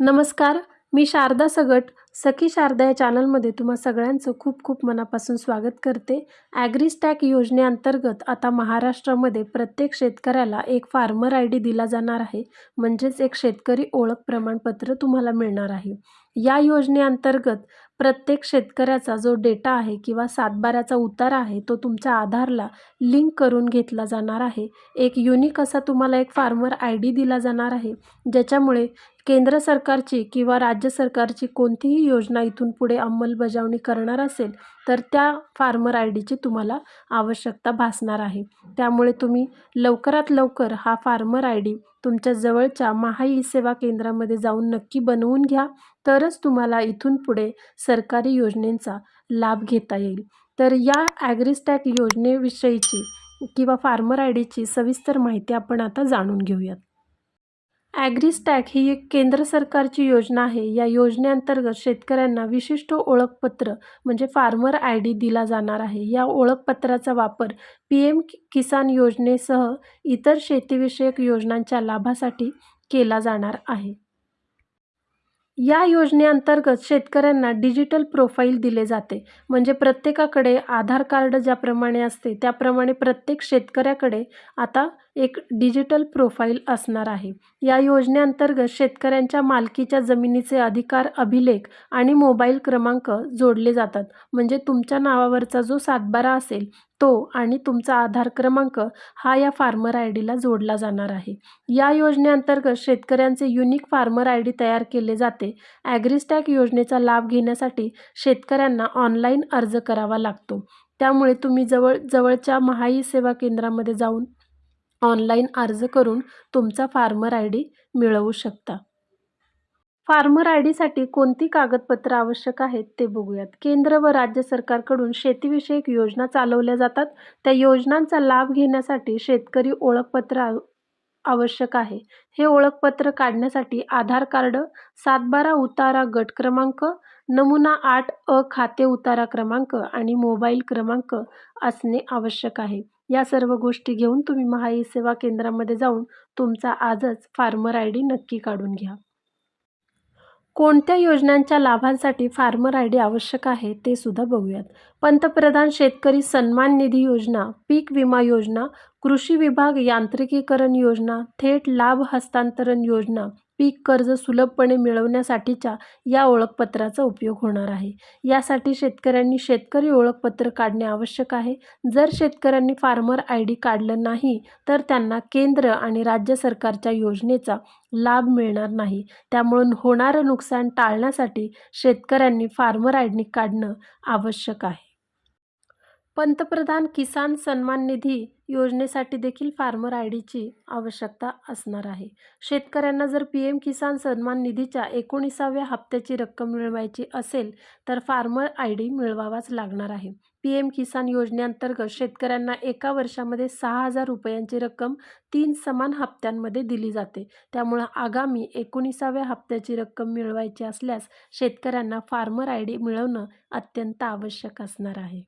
नमस्कार मी शारदा सगट सखी शारदा या चॅनलमध्ये तुम्हा सगळ्यांचं खूप खूप मनापासून स्वागत करते. ॲग्रीस्टॅक योजनेअंतर्गत आता महाराष्ट्रामध्ये प्रत्येक शेतकऱ्याला एक फार्मर आय डी दिला जाणार आहे. म्हणजेच एक शेतकरी ओळख प्रमाणपत्र तुम्हाला मिळणार आहे. या योजनेअंतर्गत प्रत्येक शेतकऱ्याचा जो डेटा आहे किंवा सातबाऱ्याचा उतारा आहे तो तुमच्या आधारला लिंक करून घेतला जाणार आहे. एक युनिक असा तुम्हाला एक फार्मर आय डी दिला जाणार आहे ज्याच्यामुळे केंद्र सरकारची किंवा राज्य सरकारची कोणतीही योजना इथून पुढे अंमलबजावणी करणार असेल तर त्या फार्मर आय डीची तुम्हाला आवश्यकता भासणार आहे. त्यामुळे तुम्ही लवकरात लवकर हा फार्मर आय डी तुमच्या जवळच्या महा ई सेवा केंद्रामध्ये जाऊन नक्की बनवून घ्या तरच तुम्हाला इथून पुढे सरकारी योजनेचा लाभ घेता येईल. तर या ॲग्रिस्टॅक योजनेविषयीची किंवा फार्मर आय डीची सविस्तर माहिती आपण आता जाणून घेऊयात. ॲग्रीस्टॅक ही एक केंद्र सरकारची योजना आहे. या योजनेअंतर्गत शेतकऱ्यांना विशिष्ट ओळखपत्र म्हणजे फार्मर आय डी दिला जाणार आहे. या ओळखपत्राचा वापर पी एम किसान योजनेसह इतर शेतीविषयक योजनांच्या लाभासाठी केला जाणार आहे. या योजनेअंतर्गत शेतकऱ्यांना डिजिटल प्रोफाईल दिले जाते. म्हणजे प्रत्येकाकडे आधार कार्ड ज्याप्रमाणे असते त्याप्रमाणे प्रत्येक शेतकऱ्याकडे आता एक डिजिटल प्रोफाईल असणार आहे. या योजनेअंतर्गत शेतकऱ्यांच्या मालकीच्या जमिनीचे अधिकार अभिलेख आणि मोबाईल क्रमांक जोडले जातात. म्हणजे तुमच्या नावावरचा जो सातबारा असेल तो आणि तुमचा आधार क्रमांक हा या फार्मर आय डीला जोडला जाणार आहे. या योजनेअंतर्गत शेतकऱ्यांचे युनिक फार्मर आय डी तयार केले जाते. ॲग्रिस्टॅक योजनेचा लाभ घेण्यासाठी शेतकऱ्यांना ऑनलाईन अर्ज करावा लागतो. त्यामुळे तुम्ही जवळ जवळच्या महाई सेवा केंद्रामध्ये जाऊन ऑनलाईन अर्ज करून तुमचा फार्मर आय डी मिळवू शकता. फार्मर आय डीसाठी कोणती कागदपत्रं आवश्यक आहेत ते बघूयात. केंद्र व राज्य सरकारकडून शेतीविषयक योजना चालवल्या जातात. त्या योजनांचा लाभ घेण्यासाठी शेतकरी ओळखपत्र आव आवश्यक आहे. हे ओळखपत्र काढण्यासाठी आधार कार्ड सातबारा उतारा गट क्रमांक नमुना आठ अ खाते उतारा क्रमांक आणि मोबाईल क्रमांक असणे आवश्यक आहे. या सर्व गोष्टी घेऊन तुम्ही महा ई सेवा केंद्रामध्ये जाऊन तुमचा आजच फार्मर आय डी नक्की काढून घ्या. कोणत्या योजनांच्या लाभांसाठी फार्मर आय डी आवश्यक आहे ते सुद्धा बघूयात. पंतप्रधान शेतकरी सन्मान निधी योजना पीक विमा योजना कृषी विभाग यांत्रिकीकरण योजना थेट लाभ हस्तांतरण योजना पीक कर्ज सुलभपणे मिळवण्यासाठीच्या या ओळखपत्राचा उपयोग होणार आहे. यासाठी शेतकऱ्यांनी शेतकरी ओळखपत्र काढणे आवश्यक आहे. जर शेतकऱ्यांनी फार्मर आय डी काढलं नाही तर त्यांना केंद्र आणि राज्य सरकारच्या योजनेचा लाभ मिळणार नाही. त्यामुळं होणारं नुकसान टाळण्यासाठी शेतकऱ्यांनी फार्मर आय डी काढणं आवश्यक आहे. पंतप्रधान किसान सन्मान निधी योजनेसाठी देखील फार्मर आय डीची आवश्यकता असणार आहे. शेतकऱ्यांना जर पी एम किसान सन्मान निधीच्या एकोणीसाव्या हप्त्याची रक्कम मिळवायची असेल तर फार्मर आय डी मिळवावाच लागणार आहे. पी एम किसान योजनेअंतर्गत शेतकऱ्यांना एका वर्षामध्ये सहा हजार रुपयांची रक्कम तीन समान हप्त्यांमध्ये दिली जाते. त्यामुळं आगामी एकोणीसाव्या हप्त्याची रक्कम मिळवायची असल्यास शेतकऱ्यांना फार्मर आय डी मिळवणं अत्यंत आवश्यक असणार आहे.